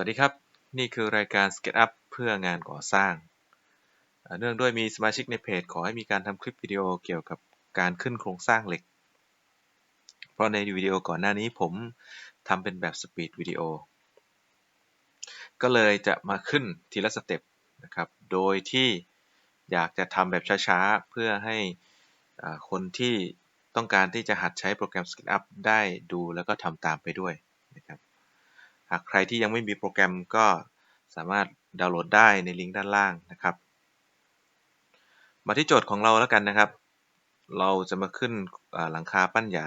วัสดีครับ นี่คือรายการ SketchUp เพื่องานก่อสร้าง เนื่องด้วยมีสมาชิกในเพจ ขอให้มีการทำคลิปวิดีโอเกี่ยวกับการขึ้นโครงสร้างเหล็ก เพราะในวิดีโอก่อนหน้านี้ผมทำเป็นแบบสปีดวิดีโอ ก็เลยจะมาขึ้นทีละสเต็ปนะครับ โดยที่อยากจะทำแบบช้าๆ เพื่อให้คนที่ต้องการที่จะหัดใช้โปรแกรม SketchUp ได้ดูแล้วก็ทำตามไปด้วยนะครับ หากใครที่ยังไม่มีโปรแกรมก็สามารถดาวน์โหลดได้ในลิงก์ด้านล่างนะครับ มาที่โจทย์ของเราแล้วกันนะครับ เราจะมาขึ้นหลังคาปั้นหยา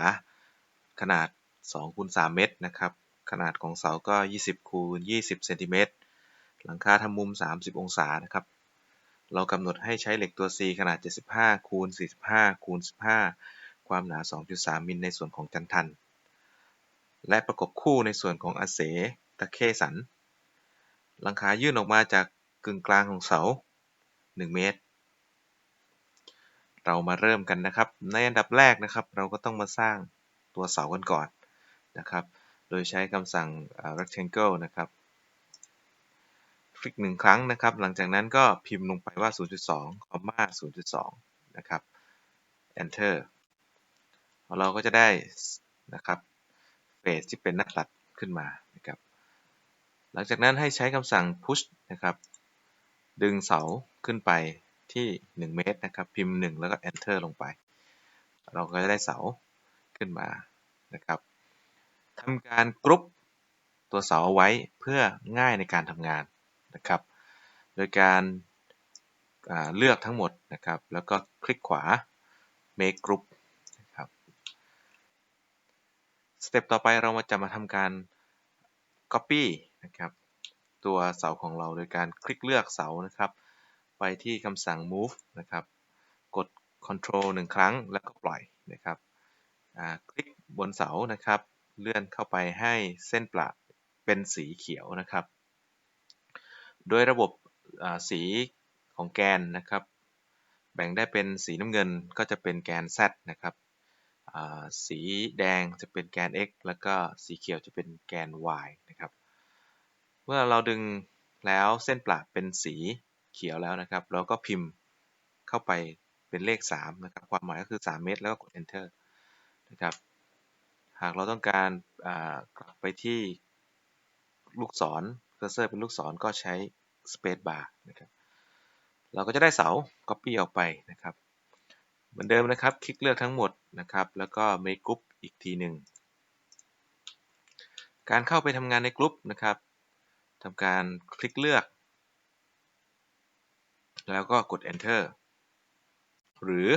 ขนาด2คูณ3เมตรนะครับ ขนาดของเสาก็ 20คูณ20เซนติเมตรหลังคาทำมุม 30 องศานะครับ เรากำหนดให้ใช้เหล็กตัว C ขนาด 75คูณ45คูณ15 ความหนา 2.3 มิลในส่วนของจันทัน และประกบคู่ในส่วนของอาเสตะเข้สัน หลังคายื่นออกมาจากกึ่งกลางของเสา 1 เมตร เรามาเริ่มกันนะครับ ในอันดับแรกนะครับ เราก็ต้องมาสร้างตัวเสากันก่อนนะครับ โดยใช้คำสั่ง rectangle นะครับ คลิกหนึ่งครั้งนะครับ หลังจากนั้นก็พิมพ์ลงไปว่า 0.2 คอมมา0.2 นะครับ enter เราก็จะได้นะครับ เฟสที่เป็นน้าตัดขึ้นมานะครับหลังจากนั้นให้ใช้คำสั่ง push นะครับ ดึงเสาขึ้นไปที่ 1 เมตรนะครับ พิมพ์ 1 แล้วก็ enter ลงไป เราก็จะได้เสาขึ้นมานะครับทำการกรุ๊ปตัวเสาเอาไว้เพื่อง่ายในการทำงานนะครับ โดยการเลือกทั้งหมดนะครับ แล้วก็คลิกขวา make group สเต็ปต่อไปเรามาจะมาทำการ Copy นะครับตัวเสาของเราโดยการคลิกเลือกเสานะครับ ไปที่คำสั่ง move นะครับกด Ctrl 1ครั้งแล้วก็ปล่อยนะครับคลิกบนเสานะครับ เลื่อนเข้าไปให้เส้นประเป็นสีเขียวนะครับ โดยระบบสีของแกนนะครับ แบ่งได้เป็นสีน้ำเงินก็จะเป็นแกน Z นะครับ สีแดงจะเป็นแกน x แล้วก็สีเขียวจะเป็นแกน y นะครับ เมื่อเราดึงแล้วเส้นประเป็นสีเขียวแล้วนะครับ เราก็พิมพ์เข้าไปเป็นเลข3นะครับ ความหมายก็คือ 3 เมตรแล้วก็กด enter นะครับ หากเราต้องการกลับไปที่ลูกศรเคอร์เซอร์เป็นลูกศรก็ใช้ space bar นะครับ เราก็จะได้เสา copy ออกไปนะครับ เหมือนเดิมนะครับ คลิกเลือกทั้งหมดนะครับ แล้วก็ make group อีกทีหนึ่ง การเข้าไปทำงานในกลุ่มนะครับทำการคลิกเลือก แล้วก็กด enter หรือ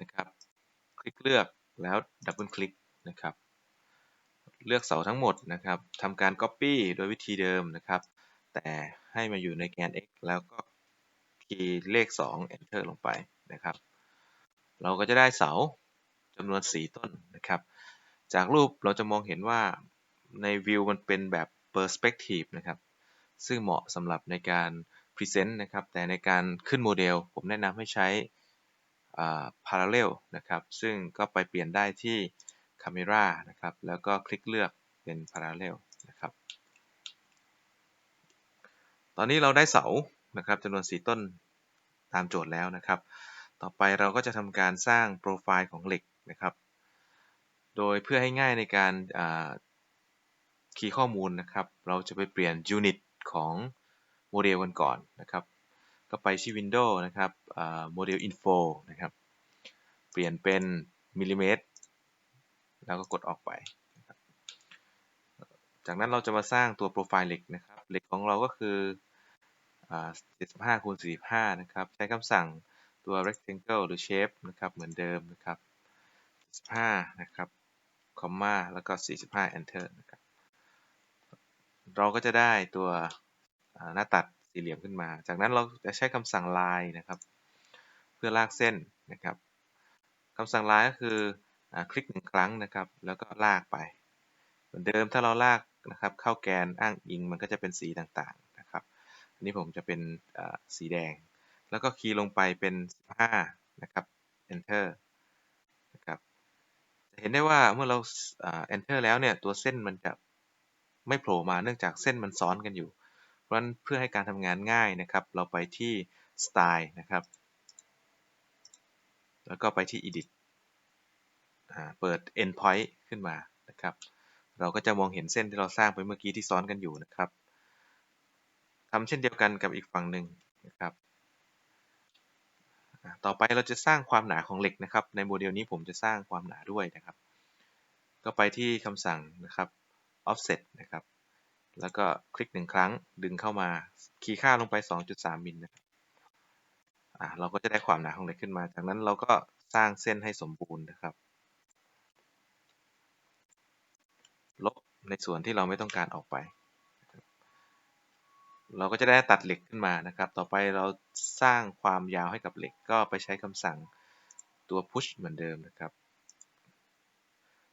นะครับ คลิกเลือกแล้วดับเบิลคลิกนะครับ เลือกเสาทั้งหมดนะครับทำการ copy โดยวิธีเดิมนะครับ แต่ให้มาอยู่ในแกน x แล้วก็คีย์เลข 2 enter ลงไปนะครับ เราก็จะได้เสาจำนวน 4 ต้นนะครับ จากรูปเราจะมองเห็นว่าในวิวมันเป็นแบบ perspective นะครับ ซึ่งเหมาะสำหรับในการ present นะครับ แต่ในการขึ้นโมเดล ผมแนะนำให้ใช้ parallel นะครับ ซึ่งก็ไปเปลี่ยนได้ที่ camera นะครับ แล้วก็คลิกเลือกเป็น parallel นะครับ ตอนนี้เราได้เสานะครับจำนวน 4 ต้นตามโจทย์แล้วนะครับ ต่อไปเราก็จะทำการสร้างโปรไฟล์ของเหล็กนะครับ โดยเพื่อให้ง่ายในการคีย์ข้อมูลนะครับ เราจะไปเปลี่ยนยูนิตของโมเดลกันก่อนนะครับ ก็ไปที่ Windows นะครับโมเดล Info นะครับ เปลี่ยนเป็นมิลลิเมตร แล้วก็กดออกไป จากนั้นเราจะมาสร้างตัวโปรไฟล์เหล็กนะครับ เหล็กของเราก็คือ75คูณ45 นะครับ ใช้คำสั่ง ตัว rectangle หรือ shape นะครับ เหมือนเดิมนะครับ15นะครับ คอมมาแล้วก็ 45 enter นะครับ เราก็จะได้ตัวหน้าตัดสี่เหลี่ยมขึ้นมา จากนั้นเราจะใช้คำสั่ง line นะครับ เพื่อลากเส้นนะครับคำสั่ง line ก็คืออคลิกหนึ่งครั้งนะครับ แล้วก็ลากไป เหมือนเดิมถ้าเราลากนะครับเข้าแกนอ้างอิงมันก็จะเป็นสีต่างๆนะครับ อันนี้ผมจะเป็นสีแดง แล้วก็คีย์ลงไปเป็น 15 นะครับ enter นะครับ จะเห็นได้ว่าเมื่อเรา enter แล้วเนี่ย ตัวเส้นมันจะไม่โผล่มา เนื่องจากเส้นมันซ้อนกันอยู่ เพราะฉะนั้นเพื่อให้การทำงานง่ายนะครับ เราไปที่ Style นะครับ แล้วก็ไปที่ Edit เปิด Endpoint ขึ้นมานะครับ เราก็จะมองเห็นเส้นที่เราสร้างไปเมื่อกี้ที่ซ้อนกันอยู่นะครับทำเช่นเดียวกันกับอีกฝั่งหนึ่งนะครับ ต่อไปเราจะสร้างความหนาของเหล็กนะครับ ในโมเดลนี้ผมจะสร้างความหนาด้วยนะครับ ก็ไปที่คำสั่งนะครับ offset นะครับ แล้วก็คลิกหนึ่งครั้งดึงเข้ามา คีย์ค่าลงไป 2.3 มิลนะครับเราก็จะได้ความหนาของเหล็กขึ้นมา จากนั้นเราก็สร้างเส้นให้สมบูรณ์นะครับ ลบในส่วนที่เราไม่ต้องการออกไป เราก็จะได้ตัดเหล็กขึ้นมานะครับ ต่อไปเรา สร้างความยาวให้กับเหล็กก็ไปใช้คำสั่งตัว push เหมือนเดิมนะครับ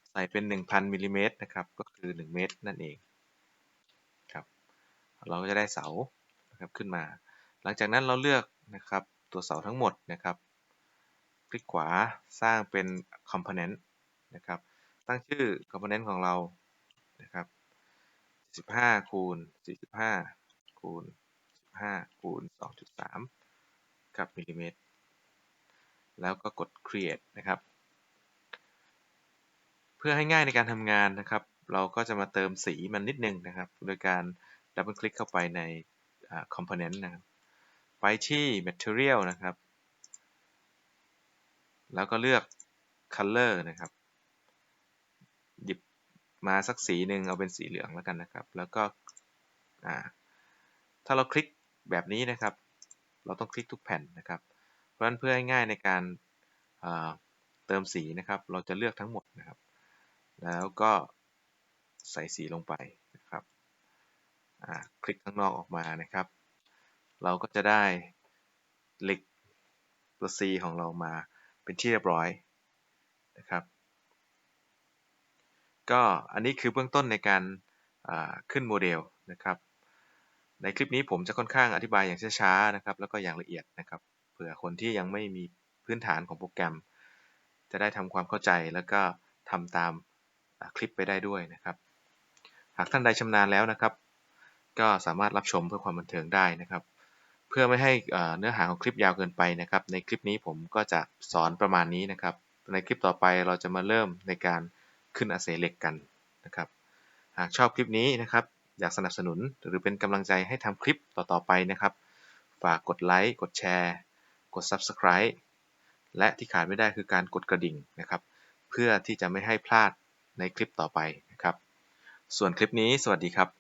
ใส่เป็น 1,000มิลลิเมตรนะครับ ก็คือ 1 เมตรนั่นเองครับ เราก็จะได้เสานะครับขึ้นมา หลังจากนั้นเราเลือกนะครับตัวเสาทั้งหมดนะครับ คลิกขวาสร้างเป็น component นะครับ ตั้งชื่อ component ของเรานะครับ15คูณ45คูณ15คูณ2.3ับมิลลิเมตร แล้วก็กด create นะครับ เพื่อให้ง่ายในการทำงานนะครับ เราก็จะมาเติมสีมันนิดนึงนะครับ โดยการดับเบิลคลิกเข้าไปใน component นะครับ ไปที่ material นะครับ แล้วก็เลือก color นะครับหยิบมาสักสีหนึ่งเอาเป็นสีเหลืองแล้วกันนะครับ แล้วก็ถ้าเราคลิกแบบนี้นะครับ เราต้องคลิกทุกแผ่นนะครับ เพราะฉะนั้นเพื่อให้ง่ายในการเติมสีนะครับ เราจะเลือกทั้งหมดนะครับ แล้วก็ใส่สีลงไปนะครับคลิกข้างนอกออกมานะครับ เราก็จะได้เหล็กตัว C ของเรามาเป็นที่เรียบร้อยนะครับ ก็อันนี้คือเบื้องต้นในการขึ้นโมเดลนะครับ ในคลิปนี้ผมจะค่อนข้างอธิบายอย่างช้าๆนะครับ แล้วก็อย่างละเอียดนะครับ เผื่อคนที่ยังไม่มีพื้นฐานของโปรแกรม จะได้ทำความเข้าใจแล้วก็ทำตามคลิปไปได้ด้วยนะครับ หากท่านใดชำนาญแล้วนะครับ ก็สามารถรับชมเพื่อความบันเทิงได้นะครับ เพื่อไม่ให้เนื้อหาของคลิปยาวเกินไปนะครับ ในคลิปนี้ผมก็จะสอนประมาณนี้นะครับ ในคลิปต่อไปเราจะมาเริ่มในการขึ้นอาศัยเล็กกันนะครับ หากชอบคลิปนี้นะครับ อยากสนับสนุนหรือเป็นกำลังใจให้ทำคลิปต่อๆไปนะครับ ฝากกดไลค์กดแชร์กด Subscribe และที่ขาดไม่ได้คือการกดกระดิ่งนะครับ เพื่อที่จะไม่ให้พลาดในคลิปต่อไปนะครับ ส่วนคลิปนี้สวัสดีครับ